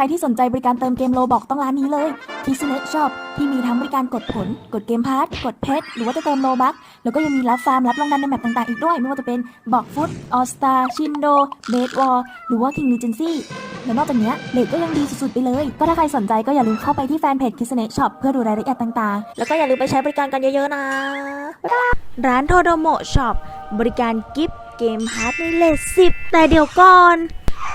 รที่สนใจบริการเติมเกมโลบอกต้องร้านนี้เลย k i s n e t Shop ที่มีทั้งบริการกดผล กดเกมพาร์ทกดเพชรหรือว่าจะเติมโลบัคแล้วก็ยังมีรับฟาร์มรับรางวัลในแมปต่างๆอีกด้วย ไม่ว่าจะเป็นบอกฟุตออสตาชินโดเบดวอลหรือว่า King Regency แล้วนอกจากนี้เลทก็ยังดีสุดๆไปเลย ก็ถ้าใครสนใจก็อย่าลืมเข้าไปที่แฟนเพจ k i s n e t Shop เพื่อดูรายละเอียดต่างๆ แล้วก็อย่าลืมไปใช้บริการกันเยอะๆนะ ร้านโทโดโมช็อปบริการกิฟต์เกมฮาร์ดในเลทสิบแต่เดี๋ยวก่อน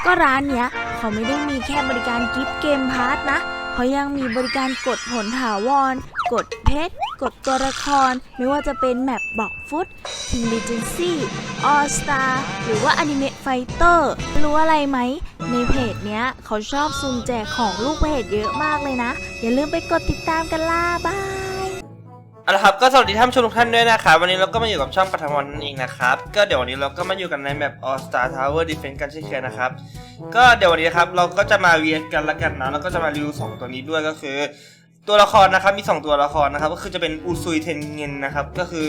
ก็ร้านเนี้ย เขาไม่ได้มีแค่บริการกิฟต์เกมพาร์ทนะเขายังมีบริการกดผลถาวร กดเพชร กดตัวละคร ไม่ว่าจะเป็นแมปบอกฟุต King Regency All Star หรือว่า Anime Fighter รู้อะไรไหม ในเพจเนี้ยเขาชอบซุ่มแจกของลูกเพจเยอะมากเลยนะ อย่าลืมไปกดติดตามกันล่ะบา เอาละครับก็สวัสดีท่านผู้ชมทุกท่านด้วยนะครับวันนี้เราก็มาอยู่กับช่องปัทมวันนั่นเองนะครับก็เดี๋ยววันนี้เราก็มาอยู่กันในแบบ All Star Tower Defense กันเช่นเคยนะครับก็เดี๋ยววันนี้นะครับเราก็จะมาเวียนกันละกันนะแล้วก็จะมารีวิวสองตัวนี้ด้วยก็คือ ตัวละครนะครับมีสองตัวละครนะครับก็คือจะเป็นอุซุยเทนเงินนะครับก็คือ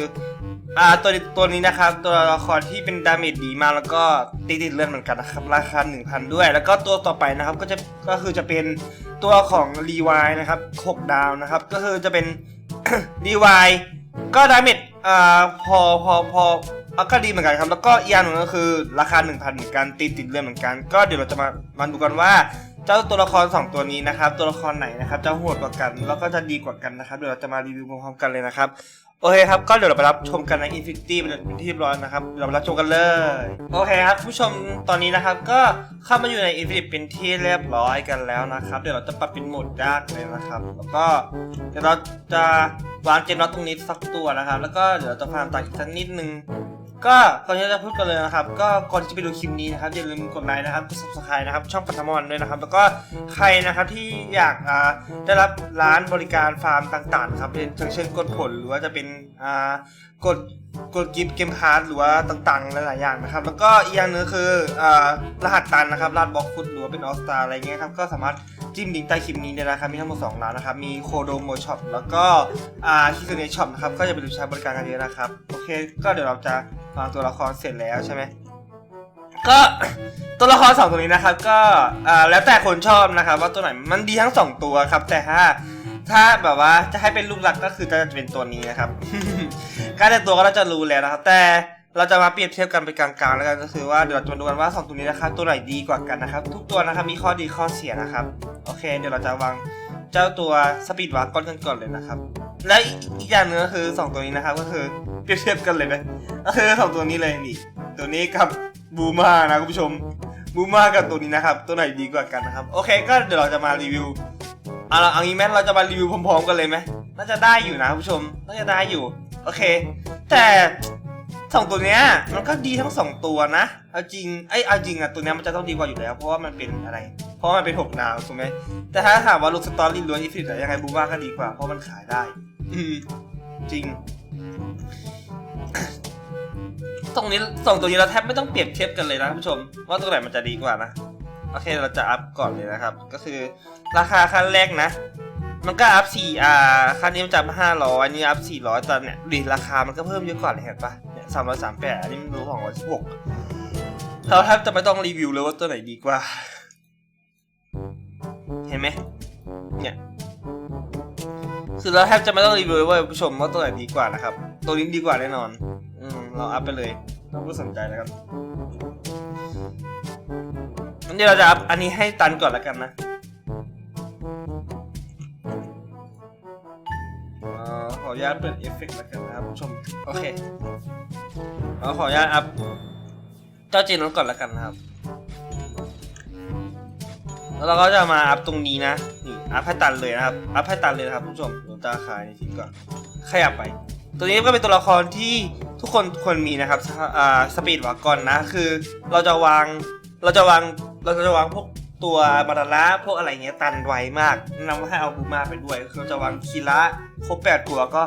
อ่าตัวตัวนี้นะครับตัวละครที่เป็นดาเมจดีมากแล้วก็ตีติดเลือดเหมือนกันนะครับราคา 1,000 ด้วย แล้วก็ตัวต่อไปนะครับก็จะก็คือจะเป็นตัวของรีวายนะครับ6ดาวนะครับก็คือจะเป็น ดีวายก็ดาเมจอ่าพอพอพออะก็ดีเหมือนกันครับ แล้วก็อีกอย่างหนึ่งก็คือราคา 1,000เหมือนกันตีติดเรือนเหมือนกัน ก็เดี๋ยวเราจะมามาดูกันว่า เจ้าตัวละคร 2 ตัวนี้นะครับ ตัวละครไหนนะครับจะโหดกว่ากัน แล้วก็จะดีกว่ากันนะครับ เดี๋ยวเราจะมารีวิวพร้อมๆกันเลยนะครับ โอเคครับ ก็เดี๋ยวเราไปรับชมกันใน Infinity เป็นที่เรียบร้อยนะครับ เราไปรับชมกันเลย โอเคครับ ผู้ชมตอนนี้นะครับ ก็เข้ามาอยู่ใน Infinity เป็นที่เรียบร้อยกันแล้วนะครับ เดี๋ยวเราจะปรับเป็นโหมดยากเลยนะครับ แล้วก็เดี๋ยวเราจะวางเจมส์น็อตตรงนี้สักตัวนะครับ แล้วก็เดี๋ยวเราจะฟาร์มตาอีกสักนิดนึง ก็ก่อนที่จะพูดกันเลยนะครับ ก็ก่อนที่จะไปดูคลิปนี้นะครับอย่าลืมกดไลค์นะครับกด subscribe นะครับ ช่องปัทมอนด้วยนะครับ แล้วก็ใครนะครับที่อยากอ่าได้รับร้านบริการฟาร์มต่างๆครับเป็นเช่นกดผลหรือว่าจะเป็นอ่ากดกดกิฟต์เกมพาร์ทหรือว่าต่างๆหลายๆอย่างนะครับ แล้วก็อีกอย่างหนึงคืออ่ารหัสตันนะครับรหัสบล็อกฟุตหรือว่าเป็นออสตาอะไรเงี้ยครับก็สามารถจิ้มลิงก์ใต้คลิปนี้ได้นะครับมีทั้งหมดสองร้านนะครับ มีโคโดโมช็อปแล้วก็อ่าคิสเนช็อปนะครับก็จะไปดูใช้บริการกันเยอะนะครับ โอเค ก็เดี๋ยวเราจะ วางตัวละครเสร็จแล้วใช่ไหมก็ตัวละครสองตัวนี้นะครับก็อ่าแล้วแต่คนชอบนะครับ ว่าตัวไหนมันดีทั้งสองตัวครับ แต่ถ้าถ้าแบบว่าจะให้เป็นลูกหลักก็คือจะเป็นตัวนี้นะครับการแต่งตัวก็เราจะรู้แล้วนะครับ แต่เราจะมาเปรียบเทียบกันเป็นกลางๆ แล้วกันก็คือว่าเดี๋ยวเราจะมาดูกันว่าสองตัวนี้นะครับตัวไหนดีกว่ากันนะครับ ทุกตัวนะครับมีข้อดีข้อเสียนะครับ โอเค เดี๋ยวเราจะวาง เจ้าตัวสปีดวากก้อนกันก่อนเลยนะครับและอีกอย่างหนึงก็คือสองตัวนี้นะครับก็คือเปรียบเทียบกันเลยนะก็คือสองตัวนี้เลยนี่ตัวนี้กับบูมานะคุณผู้ชมบูมากับตัวนี้นะครับ ตัวไหนดีกว่ากันนะครับโอเค ก็เดี๋ยวเราจะมารีวิวเอาละเอางี้แม่เราจะมารีวิวพร้อมๆกันเลยไหมน่าจะได้อยู่นะคุณผู้ชมน่าจะได้อยู่โอเค แต่สองตัวเนี้ยมันก็ดีทั้งสองตัวนะเอาจริงไอ้เอาจริงอะตัวเนี้ยมันจะต้องดีกว่าอยู่แล้ว เพราะว่ามันเป็นอะไร เพราะมันเป็นหกดาวถูกไหมแต่ถ้าถามว่าลูกสตอรี่ล้วนอีฟิตยังไงบูมาก็ดีกว่า เพราะมันขายได้ อืมจริง ตรงนี้สองตัวนี้เราแทบไม่ต้องเปรียบเทียบกันเลยนะคุณผู้ชม ว่าตัวไหนมันจะดีกว่านะโอเคเราจะอัพก่อนเลยนะครับ ก็คือราคาขั้นแรกนะ มันก็อัพสี่อ่าขั้นนี้มันจะห้าร้อยนี่อัพสี่ร้อยตอนเนี้ยดีราคามันก็เพิ่มเยอะกว่าเลยเห็นปะเนี่ยสามร้อยสามแปดอันนี้มันรู้ของร้อยสิบหกเราแทบจะไม่ต้องรีวิวเลยว่าตัวไหนดีกว่า เห็นไหมเนี่ย คือเราแทบจะไม่ต้องรีวิวเลยเว่าผู้ชมว่าตัวไหนดีกว่านะครับ ตัวนี้ดีกว่าแน่นอน อืมเราอัพไปเลยต้องผู้สนใจนะครับงั้นเดี๋ยวเราจะอัพอันนี้ให้ตันก่อนแล้วกันนะอ่าขออนุญาตเปิดเอฟเฟกต์แล้วกันนะครับผู้ชม โอเคเราขออนุญาตอัพเจ้าจีนนั้นก่อนแล้วกันนะครับ แล้วเราก็จะมาอัพตรงนี้นะ นี่อัพให้ตันเลยนะครับ อัพให้ตันเลยนะครับผู้ชมเราจะขายในทิ้งก่อน ขยับไป ตัวนี้ก็เป็นตัวละครที่ทุกคนควรมีนะครับสอ่าสปีดวากอนนะ คือเราจะวาง เราจะวาง เราจะวางพวกตัวมาดาระพวกอะไรเงี้ยตันไวมากแนะนำว่าให้เอาบูมาไปด้วยคือเราจะวางคีระครบแปดตัวก็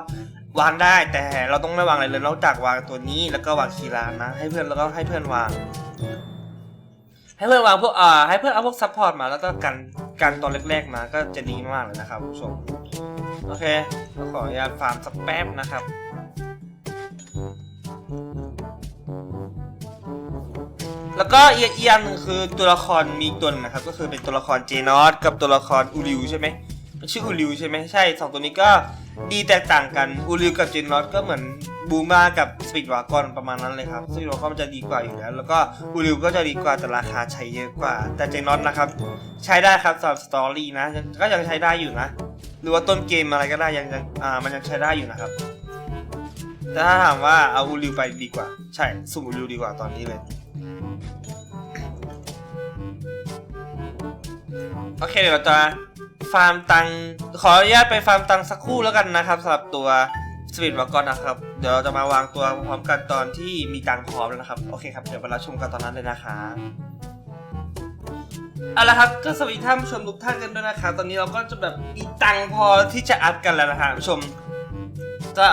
วางได้แต่เราต้องไม่วางอะไรเลยนอกจากวางตัวนี้แล้วก็วางคีระนะ ให้เพื่อนแล้วก็ให้เพื่อนวาง ให้เพื่อนวางพวกอ่าให้เพื่อนเอาพวกซัพพอร์ตมาแล้วก็กันกันตอนแรกๆมาก็จะดีมากเลยนะครับผู้ชมโอเคเราขออนุญาตฟาร์มสักแป๊บนะครับแล้วก็อีกอีกอย่างหนึ่งคือตัวละครมีตัวหนึงนะครับ ก็คือเป็นตัวละครเจนอสกับตัวละครอูริวใช่ไหมชื่ออูริวใช่ไหมใช่สองตัวนี้ก็ ดีแตกต่างกันอูริวกับเจนอสก็เหมือนบูมากับสปีดวากอนประมาณนั้นเลยครับสปีดวากอนมันจะดีกว่าอยู่แล้ว แล้วก็อูริวก็จะดีกว่าแต่ราคาใช้เยอะกว่า แต่เจนอสนะครับ ใช้ได้ครับสำหรับสตอรี่นะก็ยังใช้ได้อยู่นะ หรือว่าต้นเกมอะไรก็ได้ยังยังอ่ามันยังใช้ได้อยู่นะครับ แต่ถ้าถามว่าเอาอูริวไปดีกว่า ใช่สุ่มอูริวดีกว่าตอนนี้เลยโอเคเดี๋ยวเราจะ ฟาร์มตังขออนุญาตไปฟาร์มตังสักครู่แล้วกันนะครับสำหรับตัวสปีดวากอนนะครับ เดี๋ยวเราจะมาวางตัวพร้อมกันตอนที่มีตังพร้อมแล้วนะครับ โอเคครับ เดี๋ยวไปรับชมกันตอนนั้นเลยนะครับเอาละครับก็สวัสดีท่านผู้ชมทุกท่านกันด้วยนะครับ ตอนนี้เราก็จะแบบมีตังพอที่จะอัพกันแล้วนะฮะผู้ชมก็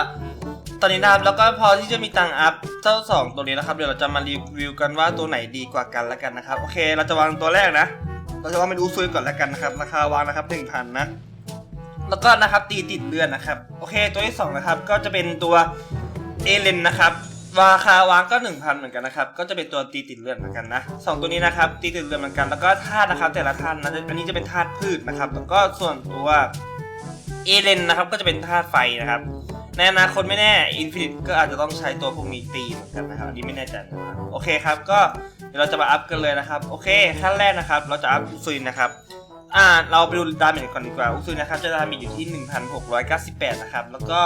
ตอนนี้นะครับแล้วก็พอที่จะมีตังอัพเจ้าสองตัวนี้นะครับ เดี๋ยวเราจะมารีวิวกันว่าตัวไหนดีกว่ากันแล้วกันนะครับ โอเค เราจะวางตัวแรกนะ เราจะวางเป็นอูซุยก่อนแล้วกันนะครับ ราคาวางนะครับหนึ่งพันนะ แล้วก็นะครับตีติดเลือนนะครับ โอเค ตัวที่สองนะครับก็จะเป็นตัวเอเลนนะครับราคาวางก็ 1,000 เหมือนกันนะครับ ก็จะเป็นตัวตีติดเลือนเหมือนกันนะสองตัวนี้นะครับ ตีติดเลือนเหมือนกัน แล้วก็ธาตุนะครับ แต่ละธาตุนะอันนี้จะเป็นธาตุพืชนะครับ แล้วก็ส่วนตัวเอเลนนะครับ ก็จะเป็นธาตุไฟนะครับ ในอนาคตไม่แน่ อินฟินิตก็อาจจะต้องใช้ตัวพวกนี้ตีเหมือนกันนะครับ อันนี้ไม่แน่ใจนะครับ โอเคครับ ก็ ดี๋ยวเราจะมาอัพกันเลยนะครับ โอเคขั้นแรกนะครับ เราจะอัพอุซุยนะครับ อ่า เราไปดูดาเมจก่อนดีกว่าอุซุยนะครับ จะดาเมจอยู่ที่ 1,698 นะครับ แล้วก็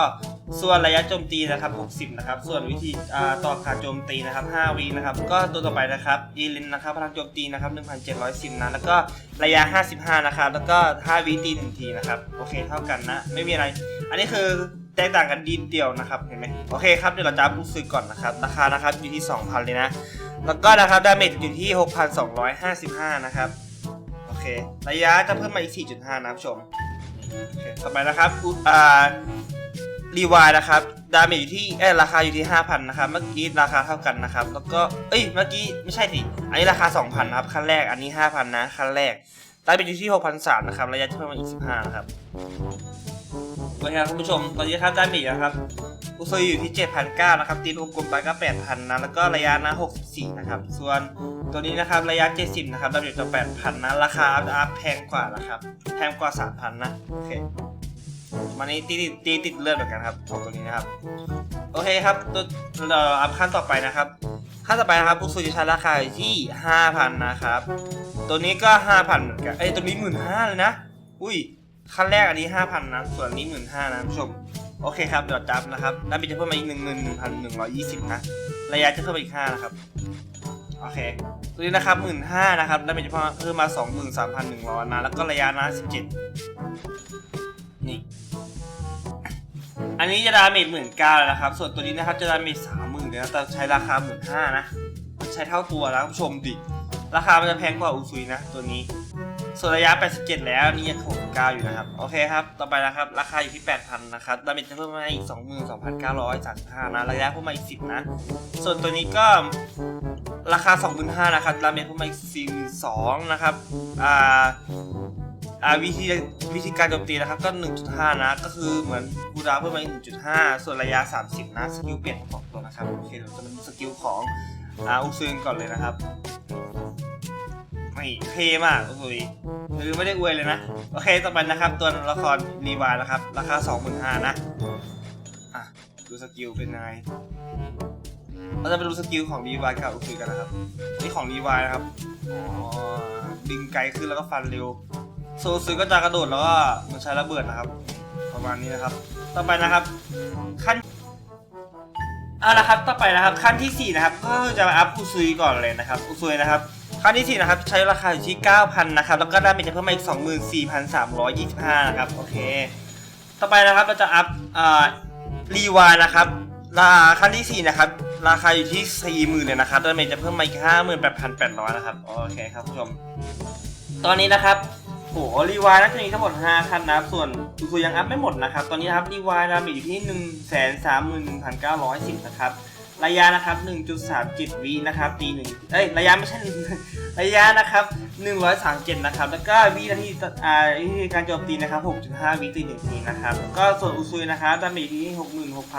ส่วนระยะโจมตีนะครับ 60 นะครับ ส่วนวิธีอ่าต่อการโจมตีนะครับ 5วินะครับ ก็ตัวต่อไปนะครับยีลินนะครับพลังโจมตีนะครับ 1,710 นะ แล้วก็ระยะ 55 นะครับ แล้วก็ 5วิตี1ทีนะครับ โอเค เท่ากันนะ ไม่มีอะไร อันนี้คือแตกต่างกันดีเดียวนะครับ เห็นไหมโอเคครับ เดี๋ยวเราจะอัพอุซุยก่อนนะครับ ราคานะครับอยู่ที่ 2,000 เลยนะ แล้วก็นะครับดาเมจอยู่ที่ 6,255 นะครับ โอเค ระยะจะเพิ่มมาอีก 4.5 นะครับผู้ชมโอเคต่อไปนะครับอุอ่ารีวายนะครับ ดาเมจอยู่ที่เอ้ราคาอยู่ที่ 5,000 นะครับ เมื่อกี้ราคาเท่ากันนะครับ แล้วก็ เอ้ย เมื่อกี้ไม่ใช่สิ อันนี้ราคา 2,000 นะครับ ขั้นแรก อันนี้ 5,000 นะ ขั้นแรก ดาเมจอยู่ที่ 6,300 นะครับ ระยะจะเพิ่มมาอีก 15 นะครับโอเคครับคุณผู้ชม ตอนนี้ครับดาเมจนะครับ อุซอยู่ที่ 7,900นะครับตีรวมกลมไปก็ 8,000นะแล้วก็ระยะนะ 64 นะครับ ส่วนตัวนี้นะครับระยะ 70 นะครับดาเมจจะ8,000นะราคาอัพแพงกว่านะครับแพงกว่า 3,000 นะโอเคมันนี้ตีติดตีติดเลือดเหมือนกันครับสองตัวนี้นะครับโอเคครับตัวเราอัพขั้นต่อไปนะครับขั้นต่อไปนะครับอุซุยจะใช้ราคาที่ 5,000 นะครับ ตัวนี้ก็ 5,000เหมือนกันเอ้ยตัวนี้ 15,000เลยนะ อุ้ยขั้นแรกอันนี้ 5,000 นะ ส่วนนนี้ 15,000นะผู้ชม โอเคครับดับนะครับแล้วมีจะเพิ่มมาอีก11,120นะระยะจะเพิ่มอีก5นะครับโอเคตัวนี้นะครับ15,000นะครับแล้วมีจะเพิ่มมา23,100นะแล้วก็ระยะนะ17นี่อันนี้จะดาเมจหมื่นเก้าแล้วนะครับ ส่วนตัวนี้นะครับจะดาเมจสามหมื่นนะแต่ใช้ราคาหมื่นห้านะใช้เท่าตัวนะคุณผู้ชมดิราคามันจะแพงกว่าอูซุยนะ ตัวนี้ ส่วนระยะ 87 แล้วนี่ยัง69 อยู่นะครับ โอเคครับ ต่อไปนะครับ ราคาอยู่ที่ 8,000 นะครับ ดาเมจจะเพิ่มมาอีก 22,935 นะ ระยะเพิ่มมาอีก 10 นะ ส่วนตัวนี้ก็ราคา 25,000 นะครับ ดาเมจเพิ่มมาอีก 42,000 นะครับ อ่าอ่าวิธีวิธีการโจมตีนะครับก็ 1.5 นะ ก็คือเหมือนกูดาวเพิ่มมาอีก1.5 ส่วนระยะ 30 นะ สกิลเปลี่ยนทั้งสองตัวนะครับ โอเคเราจะมาสกิลของอาอุซึงก่อนเลยนะครับ ไม่เท่มากอุซุยคือไม่ได้อวยเลยนะ โอเคต่อไปนะครับ ตัวละครรีวายนะครับ ราคา25,000นะ อะ ดูสกิลเป็นไงเราจะไปดูสกิลของรีวายกับอุซุยกันนะครับ นี่ของรีวายนะครับอ๋อดึงไกลขึ้นแล้วก็ฟันเร็ว โซซึก็จะกระโดดแล้วก็มันใช้ระเบิดนะครับ ประมาณนี้นะครับ ต่อไปนะครับ ขั้นเอาละครับ ต่อไปนะครับ ขั้นที่ 4 นะครับ ก็จะมาอัพอุซุยก่อนเลยนะครับ อุซุยนะครับ ขั้นที่4นะครับ ใช้ราคาอยู่ที่ 9,000 นะครับ แล้วก็ไดาเมจจะเพิ่มมาอีก 24,325 นะครับ โอเค ต่อไปนะครับเราจะอัพอ่ารีวายนะครับ ราขั้นที่ 4 นะครับ ราคาอยู่ที่ 40,000เลยนะครับดาเมจจะเพิ่มมาอีก 58,800 นะครับ โอเคครับผู้ชม ตอนนี้นะครับโหรีวายน่าจะมีทั้งหมด5ขั้นนะครับ ส่วนอุซุยังอัพไม่หมดนะครับ ตอนนี้นะครับรีวายดาเมจอยู่ที่ 1 3 1 9 1 0 นะครับ ระยะนะครับ 1.37วินะครับตีหนึ่งเอ้ยระยะไม่ใช่ ระยะนะครับ 137 นะครับ แล้วก็วินาทีอ่าวิธีการโจมตีนะครับ 6.5วิตีหนึ่งทีนะครับ ก็ส่วนอุซุยนะครับดาเมจที่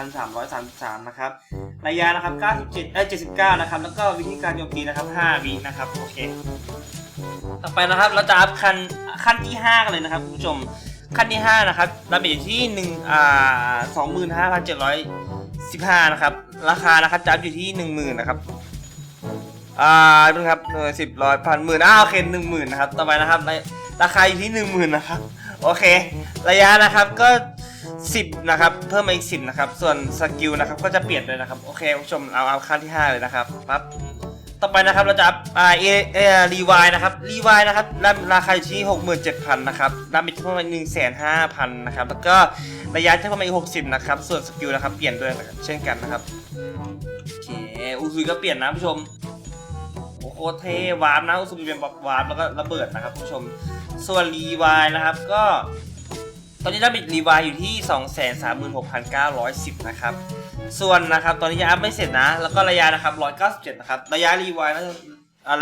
66,333 นะครับ ระยะนะครับ 97 เอ้ย 79 นะครับ แล้วก็วิธีการโจมตีนะครับ 5 วินะครับ โอเค ต่อไปนะครับ เราจะอัพขั้นขั้นที่ 5 กันเลยนะครับคุณผู้ชม ขั้นที่ 5 นะครับดาเมจที่1อ่า 15 นะครับ ราคานะครับจะอัพอยู่ที่ 10,000 นะครับ อ่าเป็นครับหน่วยสิบร้อยพันหมื่นอ้าวโอเคหนึ่งหมื่นนะครับ ต่อไปนะครับราราคาอยู่ที่หนึ่งหมื่นนะครับ โอเค ระยะนะครับก็สิบนะครับ เพิ่มมาอีกสิบนะครับ ส่วนสกิลนะครับก็จะเปลี่ยนเลยนะครับ โอเคคุณผู้ชมเอาเอาขั้นที่ห้าเลยนะครับปั๊บต่อไปนะครับเราจะอ่าเอเอรีวายนะครับรีวายนะครับราราคาอยู่ที่หกหมื่นเจ็ดพันนะครับดาเมจเพิ่มมาหนึ่งแสนห้าพันนะครับ แล้วก็ ระยะที่เพิ่มาอีกหกสิบนะครับ ส่วนสกิลนะครับเปลี่ยนด้วยนะครับเช่นกันนะครับโอเคอูซุยก็เปลี่ยนนะผู้ชมโอ้โหเทวาร์ปนะอุซุยเป็นวาร์ปแล้วก็ระเบิดนะครับผู้ชม ส่วนรีวายนะครับก็ ตอนนี้ได้บิดรีวายอยู่ที่ 236,910 นะครับส่วนนะครับตอนนี้ยังอัพไม่เสร็จนะ แล้วก็ระยะนะครับ197 นะครับระยะรีวายนะ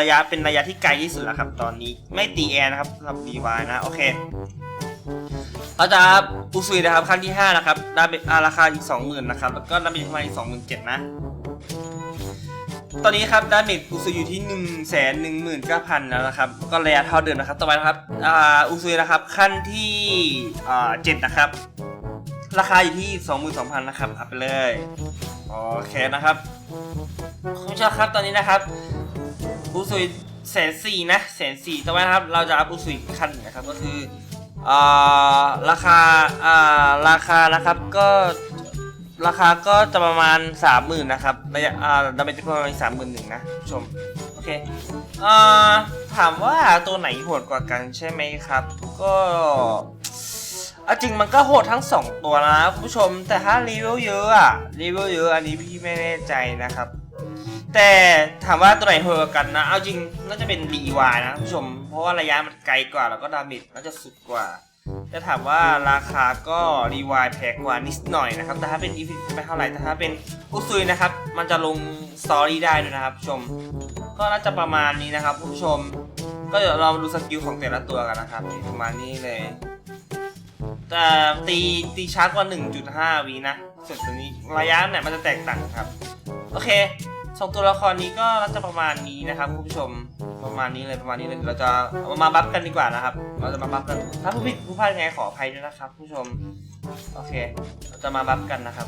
ระยะเป็นระยะที่ไกลที่สุดแล้วครับ ตอนนี้ไม่ตีแอร์นะครับสำหรับรีวายนะโอเค เราจะอุซุยนะครับขั้นที่ 5 นะครับได้เป็นอ่าราคาอีก 20,000นะครับแล้วก็ด้บิดประมาณอีก27,000นะ ตอนนี้ครับดาเมจอุซุยอยู่ที่1นึ่งแสนหนึ่งหมื่นเก้าพันแล้วนะครับ ก็ระยะเท่าเดิมนะครับ ต่อไปนะครับอ่าอุซุยนะครับขั้นที่อ่าเจ็ดนะครับ ราคาอยู่ที่สองหมื่นสองพันนะครับอัพไปเลยโอเคนะครับคุณผู้ชมครับตอนนี้นะครับอุซุยแสนสี่นะแสนสี่ต่อไปนะครับ เราจะอัพอุซุยขั้นนะครับก็คือ ราคาอ่าราคานะครับก็ราคาก็จะประมาณ30,000นะครับระยะอ่าดาเมจจะประมาณสามหมื่นหนึ่งนะผู้ชมโอเคอ่อถามว่าตัวไหนโหดกว่ากันใช่ไหมครับ ก็เอาจริงมันก็โหดทั้ง 2 ตัวนะคุณผู้ชมแต่ถ้ารีวิวเยอะอะรีวิวเยอะอันนี้พี่ไม่แน่ใจนะครับ แต่ถามว่าตัวไหนโหดกว่ากันนะ เอาจริงน่าจะเป็นรีวายนะคุณผู้ชม เพราะว่าระยะมันไกลกว่าแล้วก็ดาเมจน่าจะสุดกว่าแต่ถามว่าราคาก็รีวายแพงกว่านิดหน่อยนะครับ แต่ถ้าเป็นอีฟิไม่เท่าไหร่แต่ถ้าเป็นอุซุยนะครับ มันจะลงสตอรี่ได้ด้วยนะครับ ชม ก็น่าจะประมาณนี้นะครับผู้ชม ก็เดี๋ยวเรามาดูสกิลของแต่ละตัวกันนะครับประมาณนี้เลยแต่ตีตีช้ากว่า 1.5วินะส่วนตัวนี้ระยะเนี่ยมันจะแตกต่างครับ โอเค สองตัวละครนี้ก็น่าจะประมาณนี้นะครับคุณผู้ชมประมาณนี้เลยประมาณนี้เลยเราจะามาบัฟกันดีกว่านะครับ เราจะมาบัฟกันถ้าผู้ผิดผู้พลาดยังไงขออภัยด้วยนะครับผู้ชมโอเค เราจะมาบัฟกันนะครับ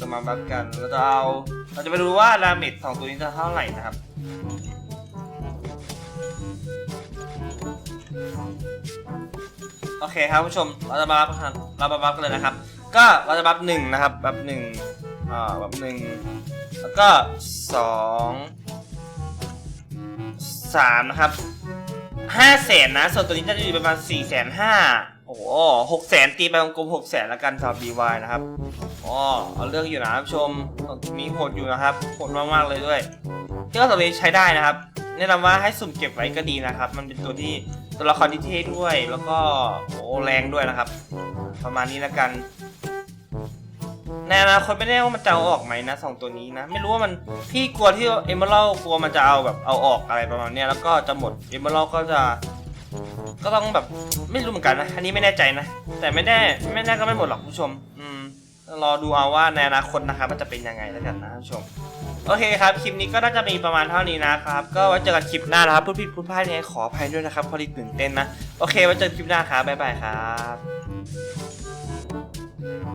จะมาบัฟกันเราจะเอาเราจะไปดูว่าดาเมจสองตัวนี้จะเท่าไหร่นะครับโอเคครับผู้ชมเราจะมาบัฟกันเรามาบัฟกันเลยนะครับ ก็เราจะบัฟหนึ่งนะครับบัฟหนึ่ง อ่าบัฟหนึ่งแล้วก็สองสามนะครับห้าแสนนะ ส่วนตัวนี้จะอยู่ประมาณสี่แสนห้าโอ้โหหกแสนตีไปวงกลมหกแสนละกันสำหรับ DY นะครับอ๋อเอาเรื่องอยู่นะท่านผู้ชมมีโหดอยู่นะครับโหดมากๆเลยด้วยที่ก็สำหรับนี้ใช้ได้นะครับแนะนำว่าให้สุ่มเก็บไว้ก็ดีนะครับ มันเป็นตัวที่ตัวละครที่เท่ด้วย แล้วก็โอ้แรงด้วยนะครับ ประมาณนี้ละกัน ในอนาคตไม่แน่ว่ามันจะเอาออกไหมนะสองตัวนี้นะ ไม่รู้ว่ามันพี่กลัวที่เอเมอรัลกลัวมันจะเอาแบบเอาออกอะไรประมาณเนี้ยแล้วก็จะหมดเอเมอรัลก็จะ ก็ต้องแบบไม่รู้เหมือนกันนะอันนี้ไม่แน่ใจนะ แต่ไม่แน่ไม่แน่ก็ไม่หมดหรอกผู้ชม อืมรอดูเอาว่าในอนาคตนะครับมันจะเป็นยังไงแล้วกันนะผู้ชมโอเคครับ คลิปนี้ก็น่าจะมีประมาณเท่านี้นะครับ ก็ไว้เจอกันคลิปหน้านะครับพูดผิดพูดพลาดยังไงขออภัยด้วยนะครับพอดีตื่นเต้นนะ โอเคไว้เจอกันคลิปหน้าครับบ๊ายบายครับ